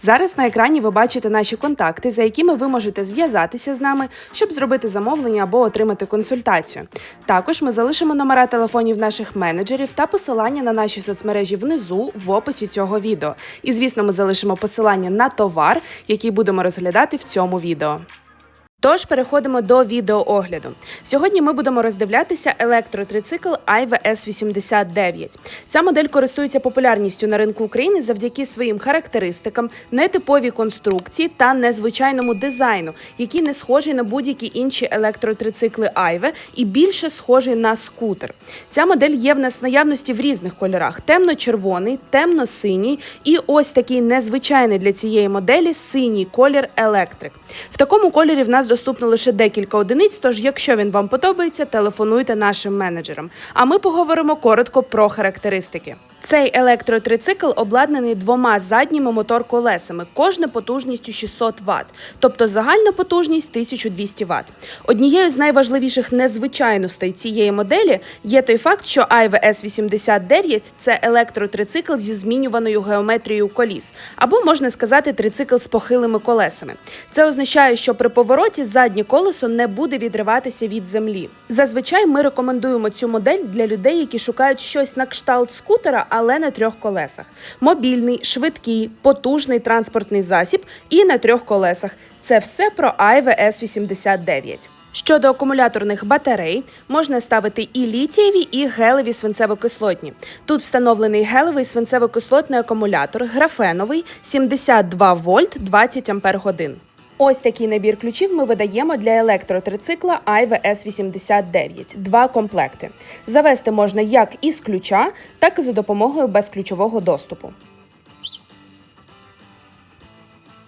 Зараз на екрані ви бачите наші контакти, за якими ви можете зв'язатися з нами, щоб зробити замовлення або отримати консультацію. Також ми залишимо номера телефонів наших менеджерів та посилання на наші соцмережі внизу в описі цього відео. І звісно, ми залишимо посилання на товар, який будемо розглядати в цьому відео. Тож переходимо до відеоогляду. Сьогодні ми будемо роздивлятися електротрицикл Aive S89. Ця модель користується популярністю на ринку України завдяки своїм характеристикам, нетиповій конструкції та незвичайному дизайну, який не схожий на будь-які інші електротрицикли Aive і більше схожий на скутер. Ця модель є в нас наявності в різних кольорах: темно-червоний, темно-синій і ось такий незвичайний для цієї моделі синій колір електрик. В такому кольорі в нас доступно лише декілька одиниць. Тож, якщо він вам подобається, телефонуйте нашим менеджерам. А ми поговоримо коротко про характеристики. Цей електротрицикл обладнаний двома задніми мотор-колесами, кожне потужністю 600 Вт, тобто загальна потужність 1200 Вт. Однією з найважливіших незвичайностей цієї моделі є той факт, що Aive S89 – це електротрицикл зі змінюваною геометрією коліс, або можна сказати, трицикл з похилими колесами. Це означає, що при повороті заднє колесо не буде відриватися від землі. Зазвичай ми рекомендуємо цю модель для людей, які шукають щось на кшталт скутера, але на трьох колесах: мобільний, швидкий, потужний транспортний засіб і на трьох колесах. Це все про Aive S89. Щодо акумуляторних батарей, можна ставити і літієві, і гелеві свинцево-кислотні. Тут встановлений гелевий свинцево-кислотний акумулятор, графеновий 72 вольт 20 ампер годин. Ось такий набір ключів ми видаємо для електротрицикла Aive S89. Два комплекти. Завести можна як із ключа, так і за допомогою безключового доступу.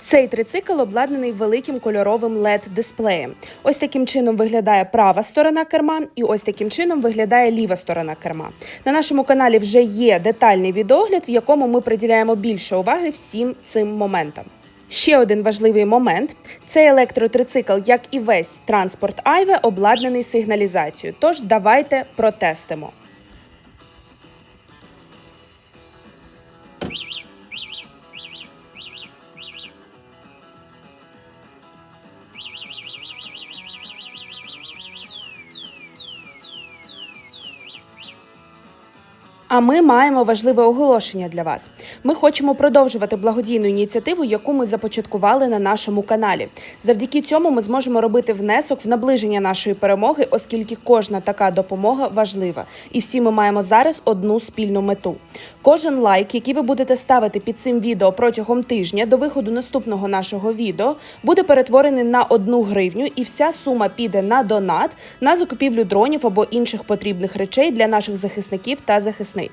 Цей трицикл обладнаний великим кольоровим led дисплеєм. Ось таким чином виглядає права сторона керма, і ось таким чином виглядає ліва сторона керма. На нашому каналі вже є детальний відогляд, в якому ми приділяємо більше уваги всім цим моментам. Ще один важливий момент: цей електротрицикл, як і весь транспорт Айве, обладнаний сигналізацією. Тож давайте протестимо. А ми маємо важливе оголошення для вас. Ми хочемо продовжувати благодійну ініціативу, яку ми започаткували на нашому каналі. Завдяки цьому ми зможемо робити внесок в наближення нашої перемоги, оскільки кожна така допомога важлива. І всі ми маємо зараз одну спільну мету. Кожен лайк, який ви будете ставити під цим відео протягом тижня до виходу наступного нашого відео, буде перетворений на одну гривню, і вся сума піде на донат на закупівлю дронів або інших потрібних речей для наших захисників та захисниць.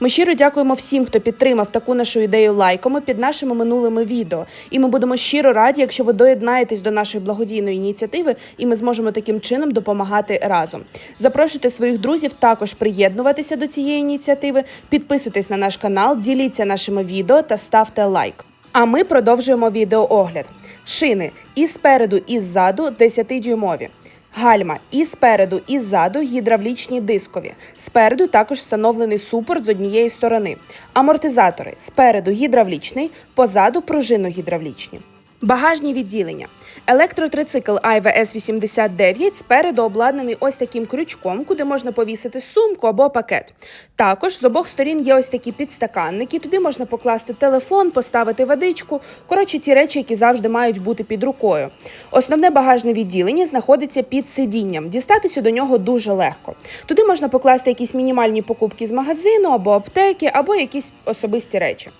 Ми щиро дякуємо всім, хто підтримав таку нашу ідею лайками під нашими минулими відео. І ми будемо щиро раді, якщо ви доєднаєтесь до нашої благодійної ініціативи, і ми зможемо таким чином допомагати разом. Запрошуйте своїх друзів також приєднуватися до цієї ініціативи. Підписуйтесь на наш канал, діліться нашими відео та ставте лайк. А ми продовжуємо відеоогляд. Шини і спереду, і ззаду 10-дюймові. Гальма і спереду, і ззаду гідравлічні дискові. Спереду також встановлений супорт з однієї сторони. Амортизатори спереду гідравлічний, позаду пружинно-гідравлічні. Багажні відділення. Електротрицикл Aive S89 спереду обладнаний ось таким крючком, куди можна повісити сумку або пакет. Також з обох сторін є ось такі підстаканники. Туди можна покласти телефон, поставити водичку. Коротше, ті речі, які завжди мають бути під рукою. Основне багажне відділення знаходиться під сидінням. Дістатися до нього дуже легко. Туди можна покласти якісь мінімальні покупки з магазину або аптеки, або якісь особисті речі.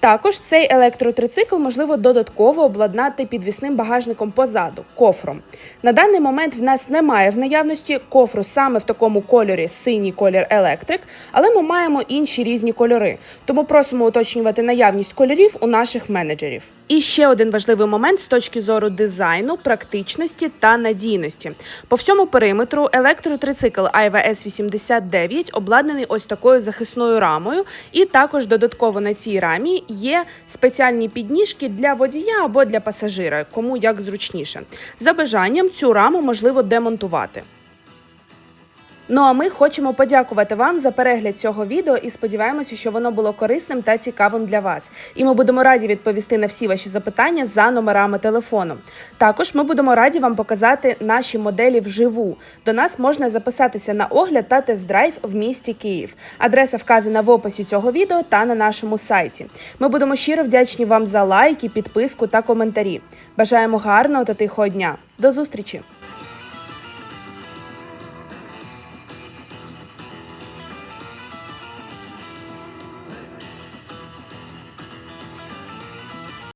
Також цей електротрицикл можливо додатково обладнати обладнати підвісним багажником позаду кофром. На даний момент в нас немає в наявності кофру саме в такому кольорі синій колір електрик, але ми маємо інші різні кольори. Тому просимо уточнювати наявність кольорів у наших менеджерів. І ще один важливий момент з точки зору дизайну, практичності та надійності. По всьому периметру електротрицикл Aiva S89 обладнаний ось такою захисною рамою, і також додатково на цій рамі є спеціальні підніжки для водія або для пасажира, кому як зручніше. За бажанням цю раму можливо демонтувати. Ну а ми хочемо подякувати вам за перегляд цього відео і сподіваємося, що воно було корисним та цікавим для вас. І ми будемо раді відповісти на всі ваші запитання за номерами телефону. Також ми будемо раді вам показати наші моделі вживу. До нас можна записатися на огляд та тест-драйв в місті Київ. Адреса вказана в описі цього відео та на нашому сайті. Ми будемо щиро вдячні вам за лайки, підписку та коментарі. Бажаємо гарного та тихого дня. До зустрічі!